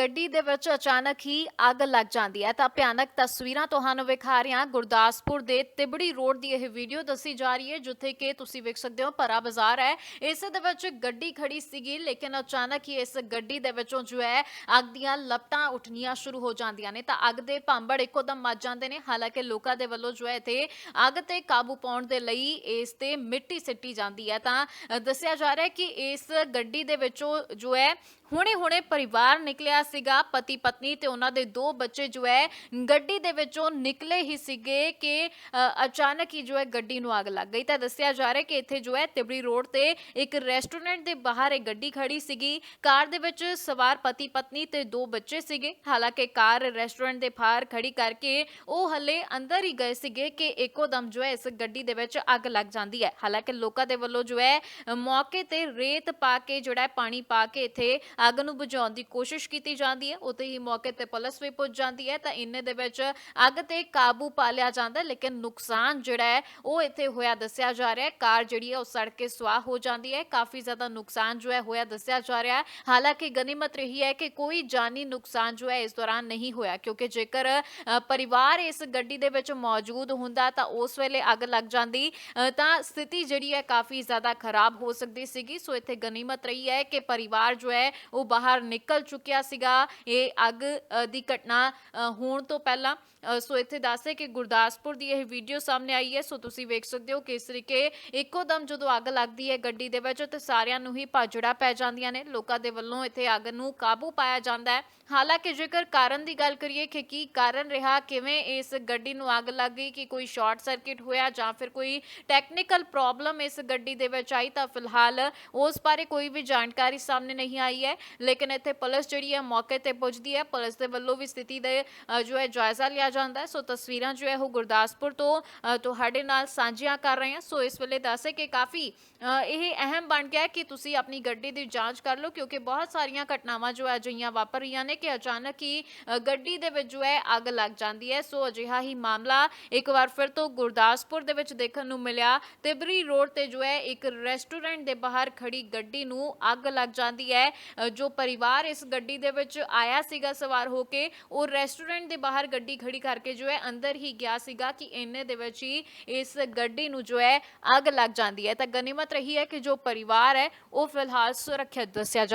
ਗੱਡੀ ਦੇ ਵਿੱਚ ਅਚਾਨਕ ਹੀ ਅੱਗ ਲੱਗ ਜਾਂਦੀ ਹੈ। ਤਾਂ ਭਿਆਨਕ ਤਸਵੀਰਾਂ ਤੁਹਾਨੂੰ ਵਿਖਾ ਰਹੇ ਹਾਂ। ਗੁਰਦਾਸਪੁਰ ਦੇ ਤਿਬੜੀ ਰੋਡ ਦੀ ਇਹ ਵੀਡੀਓ ਦੱਸੀ ਜਾ ਰਹੀ ਹੈ, ਜਿੱਥੇ ਕਿ ਤੁਸੀਂ ਵੇਖ ਸਕਦੇ ਹੋ ਭਰਾ ਬਾਜ਼ਾਰ ਹੈ। ਇਸ ਦੇ ਵਿੱਚ ਗੱਡੀ ਖੜੀ ਸੀਗੀ, ਲੇਕਿਨ ਅਚਾਨਕ ਹੀ ਇਸ ਗੱਡੀ ਦੇ ਵਿੱਚੋਂ ਜੋ ਹੈ, ਅੱਗ ਦੀਆਂ ਲਪਟਾਂ ਉੱਠਣੀਆਂ ਸ਼ੁਰੂ ਹੋ ਜਾਂਦੀਆਂ ਨੇ। ਤਾਂ ਅੱਗ ਦੇ ਭਾਂਬੜ ਇੱਕੋਦਮ ਮੱਚ ਜਾਂਦੇ ਨੇ। ਹਾਲਾਂਕਿ ਲੋਕਾਂ ਦੇ ਵੱਲੋਂ ਜੋ ਹੈ, ਇੱਥੇ ਅੱਗ ਤੇ ਕਾਬੂ ਪਾਉਣ ਦੇ ਲਈ ਇਸ ਤੇ ਮਿੱਟੀ ਸਿੱਟੀ ਜਾਂਦੀ ਹੈ। ਤਾਂ ਦੱਸਿਆ ਜਾ ਰਿਹਾ ਹੈ ਕਿ ਇਸ ਗੱਡੀ ਦੇ ਵਿੱਚੋਂ ਜੋ ਹੈ ਹੁਣੇ ਹੁਣੇ ਪਰਿਵਾਰ ਨਿਕਲਿਆ ਸੀਗਾ ਪਤੀ ਪਤਨੀ ਤੇ ਉਹਨਾਂ ਦੇ ਦੋ ਬੱਚੇ ਜੋ ਹੈ ਗੱਡੀ ਦੇ ਵਿੱਚੋਂ ਨਿਕਲੇ ਹੀ ਸੀਗੇ ਕਿ ਅ, ਅਚਾਨਕ ਹੀ ਜੋ ਹੈ ਗੱਡੀ ਨੂੰ ਅੱਗ ਲੱਗ ਗਈ। ਤਾਂ ਦੱਸਿਆ ਜਾ ਰਿਹਾ ਕਿ ਇੱਥੇ ਜੋ ਹੈ ਤਿਬੜੀ ਰੋਡ ਤੇ ਇੱਕ ਰੈਸਟੋਰੈਂਟ ਦੇ ਬਾਹਰ ਇੱਕ ਗੱਡੀ ਖੜੀ ਸੀਗੀ। ਕਾਰ ਦੇ ਵਿੱਚ ਸਵਾਰ ਪਤੀ ਪਤਨੀ ਤੇ ਦੋ ਬੱਚੇ ਸੀਗੇ। ਹਾਲਾਂਕਿ ਕਾਰ ਰੈਸਟੋਰੈਂਟ ਦੇ ਬਾਹਰ ਖੜੀ ਕਰਕੇ ਉਹ ਹਲੇ ਅੰਦਰ ਹੀ ਗਏ ਸੀਗੇ ਕਿ ਇੱਕੋ ਦਮ ਜੋ ਹੈ ਇਸ ਗੱਡੀ ਦੇ ਵਿੱਚ ਅੱਗ ਲੱਗ ਜਾਂਦੀ ਹੈ। ਹਾਲਾਂਕਿ ਲੋਕਾਂ ਦੇ ਵੱਲੋਂ ਜੋ ਹੈ ਮੌਕੇ ਤੇ ਰੇਤ ਪਾ ਕੇ ਜਿਹੜਾ ਪਾਣੀ ਪਾ ਕੇ ਇੱਥੇ ਅੱਗ ਨੂੰ ਬੁਝਾਉਣ ਦੀ ਕੋਸ਼ਿਸ਼ ਕੀਤੀ ਜਾਂਦੀ ਹੈ ਉਤੇ ਹੀ ਮੌਕੇ ਤੇ ਪੁਲਿਸ ਵੀ ਪਹੁੰਚ ਜਾਂਦੀ ਹੈ, ਤਾਂ ਇੰਨੇ ਦੇ ਵਿੱਚ ਅੱਗ ਤੇ ਕਾਬੂ ਪਾ ਲਿਆ ਜਾਂਦਾ, ਲੇਕਿਨ ਨੁਕਸਾਨ ਜਿਹੜਾ ਹੈ, ਉਹ ਇੱਥੇ ਹੋਇਆ, ਦੱਸਿਆ ਜਾ ਰਿਹਾ ਹੈ। ਕਾਰ ਜਿਹੜੀ ਹੈ, ਉਹ ਸੜ ਕੇ ਸੁਆਹ ਹੋ ਜਾਂਦੀ ਹੈ। ਕਾਫੀ ਜ਼ਿਆਦਾ ਨੁਕਸਾਨ ਜੋ ਹੈ, ਹੋਇਆ, ਦੱਸਿਆ ਜਾ ਰਿਹਾ ਹੈ। ਹਾਲਾਂਕਿ ਗਨੀਮਤ ਰਹੀ ਹੈ ਕਿ ਕੋਈ ਜਾਨੀ ਨੁਕਸਾਨ ਜੋ ਹੈ, ਇਸ ਦੌਰਾਨ ਨਹੀਂ ਹੋਇਆ, ਕਿਉਂਕਿ ਜੇਕਰ ਪਰਿਵਾਰ ਇਸ ਗੱਡੀ ਦੇ ਵਿੱਚ ਮੌਜੂਦ ਹੁੰਦਾ, ਤਾਂ ਉਸ ਵੇਲੇ ਅੱਗ ਲੱਗ ਜਾਂਦੀ ਤਾਂ ਸਥਿਤੀ ਜਿਹੜੀ ਹੈ, ਕਾਫੀ ਜ਼ਿਆਦਾ ਖਰਾਬ ਹੋ ਸਕਦੀ ਸੀਗੀ। ਸੋ ਇੱਥੇ ਗਨੀਮਤ ਰਹੀ ਹੈ ਕਿ ਪਰਿਵਾਰ ਜੋ ਹੈ, ਉਹ ਬਾਹਰ ਨਿਕਲ ਚੁੱਕਿਆ ਸੀ ਸੀਗਾ। ਇਹ ਅੱਗ ਦੀ ਘਟਨਾ ਹੋਣ ਤੋਂ ਪਹਿਲਾਂ ਸੋ ਇੱਥੇ ਦੱਸੇ ਕਿ ਗੁਰਦਾਸਪੁਰ ਦੀ ਇਹ ਵੀਡੀਓ ਸਾਹਮਣੇ ਆਈ ਹੈ। ਸੋ ਤੁਸੀਂ ਵੇਖ ਸਕਦੇ ਹੋ ਕਿਸ ਤਰੀਕੇ ਇੱਕੋ ਦਮ ਜਦੋਂ ਅੱਗ ਲੱਗਦੀ ਹੈ ਗੱਡੀ ਦੇ ਵਿੱਚ, ਤੇ ਸਾਰਿਆਂ ਨੂੰ ਹੀ ਭਾਜੜਾ ਪੈ ਜਾਂਦੀਆਂ ਨੇ। ਲੋਕਾਂ ਦੇ ਵੱਲੋਂ ਇੱਥੇ ਅੱਗ ਨੂੰ ਕਾਬੂ ਪਾਇਆ ਜਾਂਦਾ ਹੈ। ਹਾਲਾਂਕਿ ਜੇਕਰ ਕਾਰਨ ਦੀ ਗੱਲ ਕਰੀਏ ਕਿ ਕੀ ਕਾਰਨ ਰਿਹਾ, ਕਿਵੇਂ ਇਸ ਗੱਡੀ ਨੂੰ ਅੱਗ ਲੱਗ ਗਈ, ਕਿ ਕੋਈ ਸ਼ਾਰਟ ਸਰਕਟ ਹੋਇਆ ਜਾਂ ਫਿਰ ਕੋਈ ਟੈਕਨੀਕਲ ਪ੍ਰੋਬਲਮ ਇਸ ਗੱਡੀ ਦੇ ਵਿੱਚ ਆਈ, ਤਾਂ ਫਿਲਹਾਲ ਉਸ ਬਾਰੇ ਕੋਈ ਵੀ ਜਾਣਕਾਰੀ ਸਾਹਮਣੇ ਨਹੀਂ ਆਈ ਹੈ। ਲੇਕਿਨ ਇੱਥੇ ਪੁਲਿਸ ਜਿਹੜੀ ਹੈ ਮੌਕੇ ਤੇ ਪੁੱਜਦੀ ਹੈ। ਪੁਲਿਸ ਦੇ ਵੱਲੋਂ ਵੀ ਸਥਿਤੀ ਦੇ ਅ, ਜੋ ਹੈ ਜਾਇਜ਼ਾ ਲਿਆ ਜਾਂਦਾ ਹੈ। ਸੋ ਤਸਵੀਰਾਂ ਜੋ ਹੈ ਉਹ ਗੁਰਦਾਸਪੁਰ ਤੋਂ ਅ, ਤੁਹਾਡੇ ਨਾਲ ਸਾਂਝੀਆਂ ਕਰ ਰਹੇ ਹਾਂ। ਸੋ ਇਸ ਵੇਲੇ ਦੱਸੇ ਕਿ ਕਾਫੀ ਅ, ਇਹ ਅਹਿਮ ਬਣ ਗਿਆ ਹੈ ਕਿ ਤੁਸੀਂ ਆਪਣੀ ਗੱਡੀ ਦੀ ਜਾਂਚ ਕਰ ਲਓ ਕਿਉਂਕਿ ਬਹੁਤ ਸਾਰੀਆਂ ਘਟਨਾਵਾਂ ਜੋ ਹੈ ਅਜਿਹੀਆਂ ਵਾਪਰ ਰਹੀਆਂ ਨੇ ਕਿ ਅਚਾਨਕ ਹੀ ਅ, ਗੱਡੀ ਦੇ ਵਿੱਚ ਜੋ ਹੈ ਅੱਗ ਲੱਗ ਜਾਂਦੀ ਹੈ। ਸੋ ਅਜਿਹਾ ਹੀ ਮਾਮਲਾ ਇੱਕ ਵਾਰ ਫਿਰ ਤੋਂ ਗੁਰਦਾਸਪੁਰ ਦੇ ਵਿੱਚ ਦੇਖਣ ਨੂੰ ਮਿਲਿਆ। ਤਿਬਰੀ ਰੋਡ ਤੇ ਜੋ ਹੈ ਇੱਕ ਰੈਸਟੋਰੈਂਟ ਦੇ ਬਾਹਰ ਖੜੀ ਗੱਡੀ ਨੂੰ ਅੱਗ ਲੱਗ ਜਾਂਦੀ ਹੈ ਅ, ਜੋ ਪਰਿਵਾਰ ਇਸ ਗੱਡੀ ਦੇ ਵਿੱਚ ਵਿੱਚ ਆਇਆ ਸੀਗਾ ਸਵਾਰ ਹੋ ਕੇ, ਉਹ ਰੈਸਟੋਰੈਂਟ ਦੇ ਬਾਹਰ ਗੱਡੀ ਖੜੀ ਕਰਕੇ ਜੋ ਹੈ ਅੰਦਰ ਹੀ ਗਿਆ ਸੀਗਾ ਕਿ ਇੰਨੇ ਦੇ ਵਿੱਚ ਹੀ ਇਸ ਗੱਡੀ ਨੂੰ ਜੋ ਹੈ ਅੱਗ ਲੱਗ ਜਾਂਦੀ ਹੈ। ਤਾਂ ਗਨੀਮਤ ਰਹੀ ਹੈ ਕਿ ਜੋ ਪਰਿਵਾਰ ਹੈ, ਉਹ ਫਿਲਹਾਲ ਸੁਰੱਖਿਅਤ ਦੱਸਿਆ ਜਾ